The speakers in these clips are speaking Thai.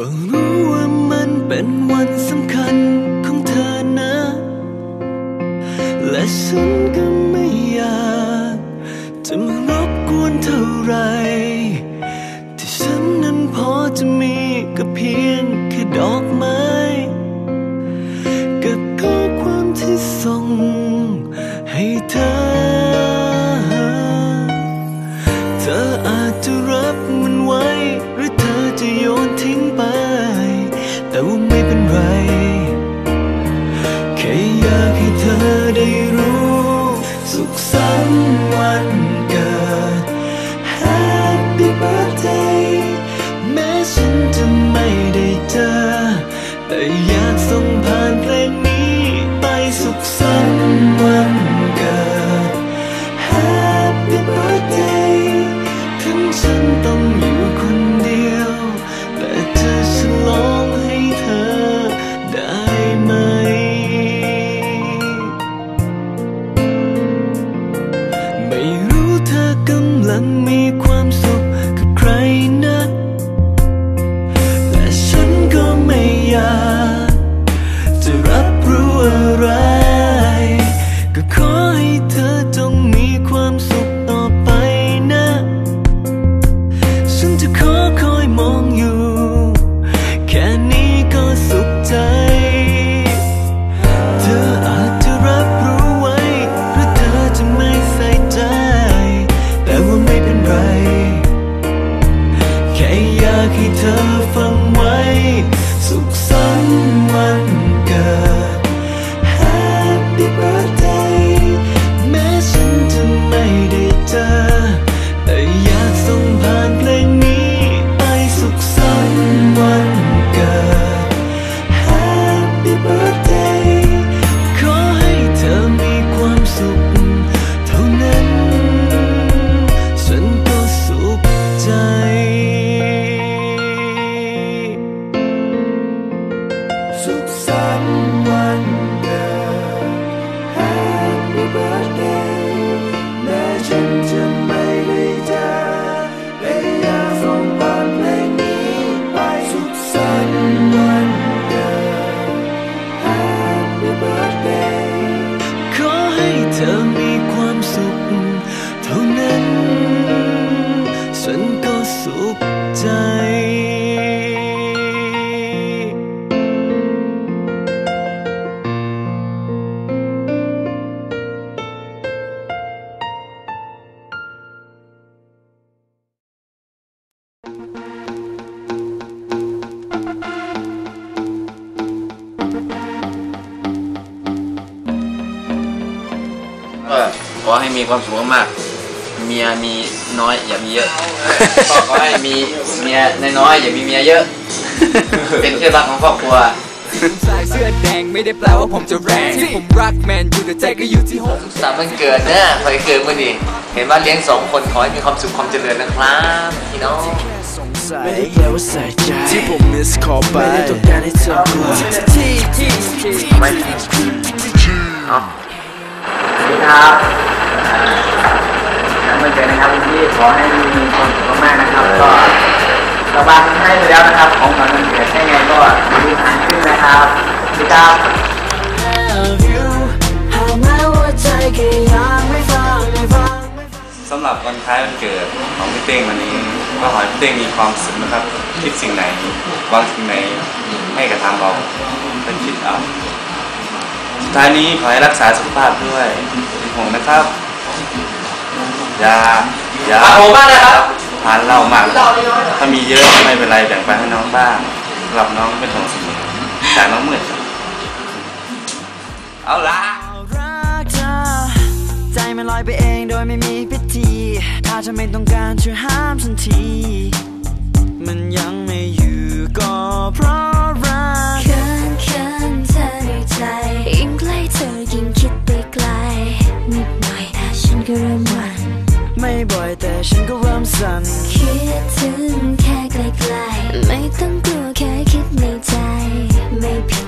ก็รู้ว่ามันเป็นวันสำคัญของเธอนะ และฉันก็ไม่อยากจะมารบกวนเท่าไร ที่ฉันนั้นพอจะมีก็เพียงแค่ดอกไม้ วันเกิด Happy birthday แม้ฉันจะไม่ได้เจอ แต่อยากส่งผ่านเพลงนี้ ความสุขมากๆเมียมีน้อยอย่ามีเยอะก็ขอให้มีเมียน้อยๆอย่ามีเมียเยอะ เป็นที่รักของครอบครัวสายเสื้อแดงไม่ได้แปลว่าผมจะแรงที่ผมรักแมนอยู่แต่ใจก็อยู่ที่หงสามวันเกิดเนี่ยใครเกิดมื่อนี้เห็นว่าเลี้ยงสองคนขอให้มีความสุขความเจริญนะครับพี่น้องไม่ได้แปลว่าใส่ใจที่ผมมิสคอไปไม่ได้ต้องการให้เธอกลัวที่ที่ที่ไม่เอาสวัสดีครับอ่าวันเกิด นะครับวันนี้ขอให้มีความสุขมากๆนะครับ ก็ระวังให้ไปแล้วนะครับ ของขวัญวันเกิดให้ไงก็รีบหาขึ้นนะครับสวัสดีครับ love you หากแม้ว่าใจก็ยังไม่ฟังไม่ฟังสำหรับวันคล้ายวันเกิดของพี่เต้งวันนี้ก็ขอให้พี่เต้งมีความสุขนะครับ คิดสิ่งไหนวางสิ่งไหนให้กระทำเราเป็นคิดเอาสุดท้ายนี้ขอให้รักษาสุขภาพด้วยเป็นห่วงนะครับ อย่า อย่าฝากผมบ้างนะครับทานเหล้ามาก ถ้ามีเยอะไม่เป็นไรแบ่งไปให้น้องบ้างสำหรับน้องเป็นห่วงเสมอจากน้องมืดครับเอาละรักเธอใจมันลอยไปเองโดยไม่มีพิธี ถ้าเธอไม่ต้องการช่วยห้ามฉันที มันยังไม่อยู่ก็เพราะรักเขินเขินเธอในใจยิ่งใกล้เธอยิ่งคิดไปไกลนิดหน่อยแต่ฉันก็เริ่มหวั่นไม่ บ่อยแต่ฉันก็เริ่มสั่นคิดถึงแค่ไกลๆไม่ต้องกลัวแค่คิดในใจ ไม่ผิด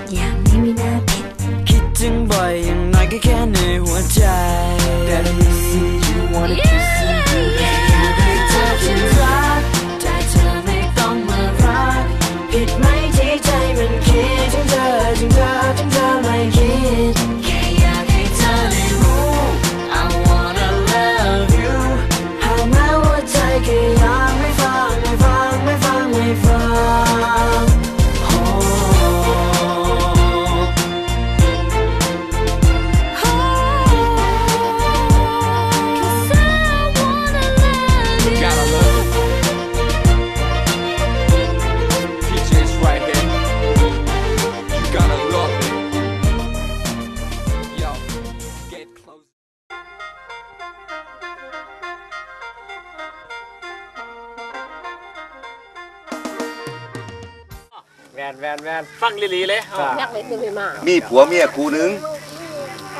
แวนแวนแวนฟังลีลีเลยอะ nhắc đến người mà มีผัวเมียคู่หนึง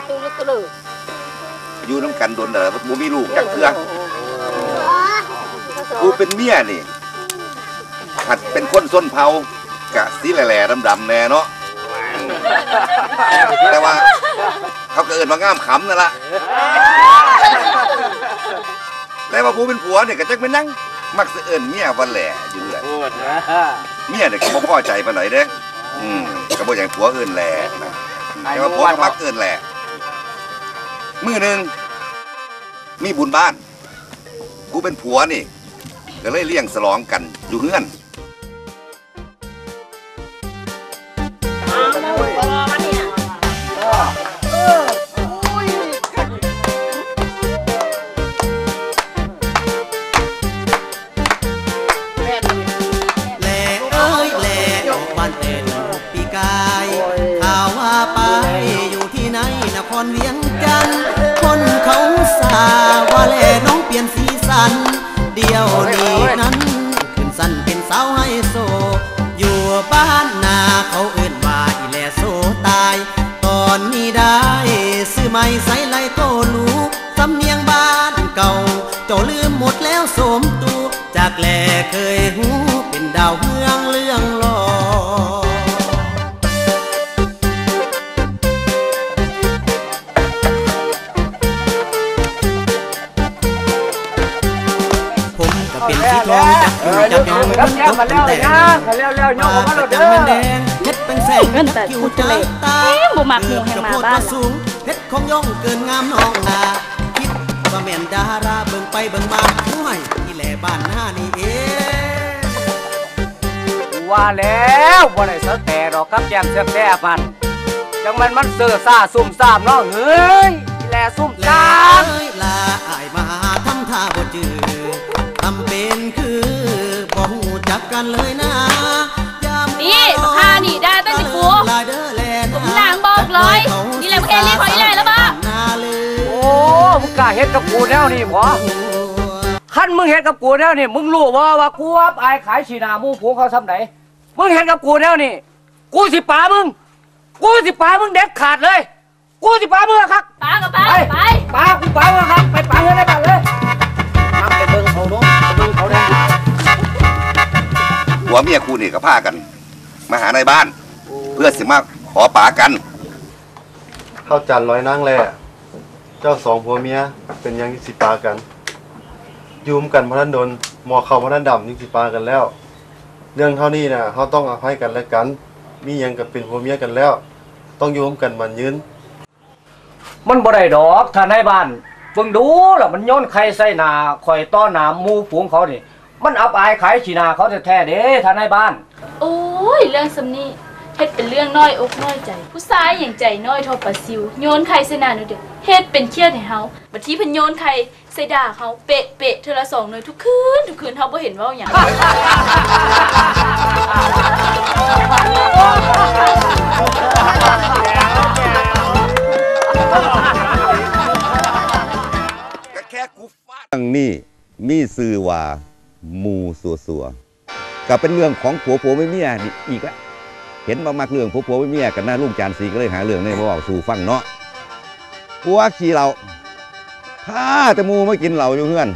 tôi rất có được อยู่น้ำกันโดนเด้อบ่มีลูกจักเทื่อกูเป็นเมียนี่หัดเป็นคนส้นเผากะสีแหล่ๆดำๆแน่เนาะแต่ว่า เขาก็เอิ้นว่างามขำนั่นล่ะแต่ว่าผู้เป็นผัวเนี่ยก็จักเป็นนั่งมักสิเอิ้นเมียว่าแหล่อยู่เรื่อยพูดนะ เมียเนี่ยก็บ่พอใจปานไหนเด้อืมก็บ่อย่างผัวเอิ้นแหล่นะแต่ว่าผัวก็มักเอิ้นแหล่มื้อหนึงมีบุญบ้าน กูเป็นผัวนี่ ก็เลยเลี้ยงสลองกันอยู่เฮือน จ้าลืมหมดแล้วโสมตูจากแลเคยหูเป็นดาวเมืองเรื่องลอผมก็เป็นสีทองจับอยู่จับยองรับแก้มาแล้วนะเขาเร็วเร็วโยกมาแล้วจัเด้งมันแดองเฮ็ดเป็นแสงเงินแต่พูดทะเลตาเอ๊ะบ่มักหมู่แห่งมาบ้านล่ะสูงเฮ็ดของย่องเกินงามน้องนาคิด ว่าแม่นดาราเบิ่งไปเบิ่งมาห้วยที่แหล่บ้านหน้านี่เองว่าแล้วบ่ได้สะแต่ดอกครับแก้มเสียบแซ่บมันจังมันมันเสือซ่าซุ่มซ่ามเนาะเฮ้ยแลซุ่มแลซ่ามเอ้ยลาอายมาทำท่าบ่จือทำเป็นคือบ่ฮู้จักกันเลยนะยามนี่บักฮานี่ได้ตั้งแต่กูลายเด้อแลนะผมนางบอกเลยนี่แหละพวกแกเรียกขออีแหล่ ล้าเฮ็ดกับกูแนวนี่บ่คันมึงเฮ็ดกับกูแนวนี่มึงรู้บ่ว่ากูอับอายขายฉีหนาหมูผูเขาทำไหนมึงเฮ็ดกับกูแนวนี่กูสิป่ามึง กูสิป่ามึงเด็ดขาดเลย กูสิป่ามึงอะครับป้ากับไปไปป่ากูป่ามึงอะครับไปป่าเงินได้ป่าเลยมาไปเบิ่งเขาเนาะไปเบิ่งเขาได้ผัวเมียคู่นี่ก็พากัน มาหาในบ้าน เพื่อสิมาขอป่ากัน เข้าจันร้อยนั่งแล่ เจ้าสองผัวเมียเป็นหยังที่สิปากันอยูมกันพระนันดนหมอเข้าพระนันดำยิ่งสิปากันแล้ว เรื่องเท่านี้นะเขาต้องอภัยกันและกัน มีหยังกับเป็นผัวเมียกันแล้ว ต้องอยูมกันมันยืนมันบ่ได้ดอกถ้าในบ้านเพิ่งดูล่ะมันโย้อนใครใส่หนาคอยต้อนหนาหมูฝูงเขานี่มันอับอายขายฉีนาเขาแท้ๆเด้ท่านนายบ้าน โอ้ย เรื่องสำนี้ เฮ็ดเป็นเรื่องน้อยอกน้อยใจ ผู้ชายอย่างใจน้อยเทอปลาซิว โยนไข่ใส่หน้าหนูเด้อเฮ็ดเป็นเครียดให้เฮาบัดทีเพิ่นโยนไข่ใส่ด่าเขาเปะเปะเทอละสองหน่อยทุกคืนทุกคืนเฮาบ่เห็นเว้าหยัง ก็แค่กูฟาดอังนี่มีสื่อว่าหมูสัวสัวๆก็เป็นเรื่องของผัวผัวไม่เมียนี่อีกอะ เห็นมามักเรื่องผัวผัวไม่เมียกันหน้าลุงจานสีก็เลยหาเรื่องนี่มาบอกสู่ฟังเนาะผัวขี่เราพาแต่หมูมากินเหล้าอยู่เพื่อน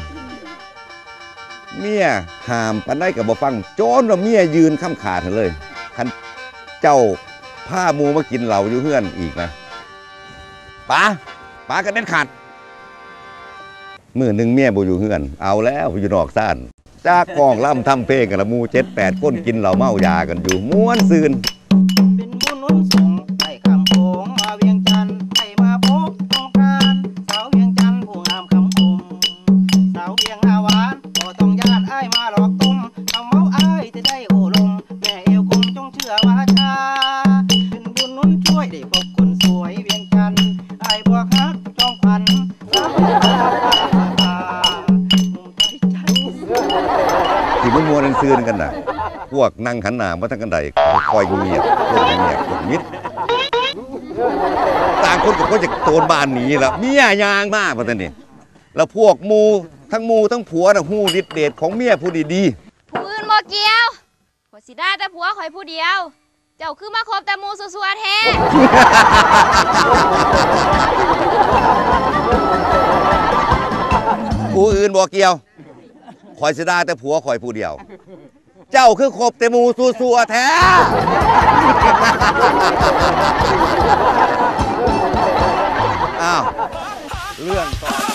เมียห้ามปันได้กับบ่ฟังโจนว่าเมียยืนข้ามขาดเลยคันเจ้าผ้ามูมากินเหล้าอยู่เพื่อนอีกนะป๋าป๋ากันเด็ดขาดมือหนึ่งเมียบ่อยู่เฮือน เอาแล้วอยู่นอกซ่านจากกองล่ำทำเพลงกันละมูเจ็ดแปดคนกินเหล้าเมายากันอยู่ม้วนซืน มันมัวนันซืนกันน่ะพวกนั่งขันหนามาทั้งกันใดคอยเงียบพวกเงียบพวกมิดต่างคนกับคนจะโตนบ้านหนีแล้วเมียยางมากประเด็นนี้แล้วพวกหมูทั้งหมูทั้งผัวน่ะหู้ดิดเดดของเมียผู้ดีๆผู้อื่นบ่เกี่ยวข่อยสิได้แต่ผัวข่อยผู้เดียว เจ้าคือมาคบแต่หมูสัวๆแท้ผู้อื่นบอกเกี่ยว คอยสิได้แต่ผัวคอยผู้เดียว เจ้าคือคบแต่หมูสัวแท้ อ้าว เรื่องต่อ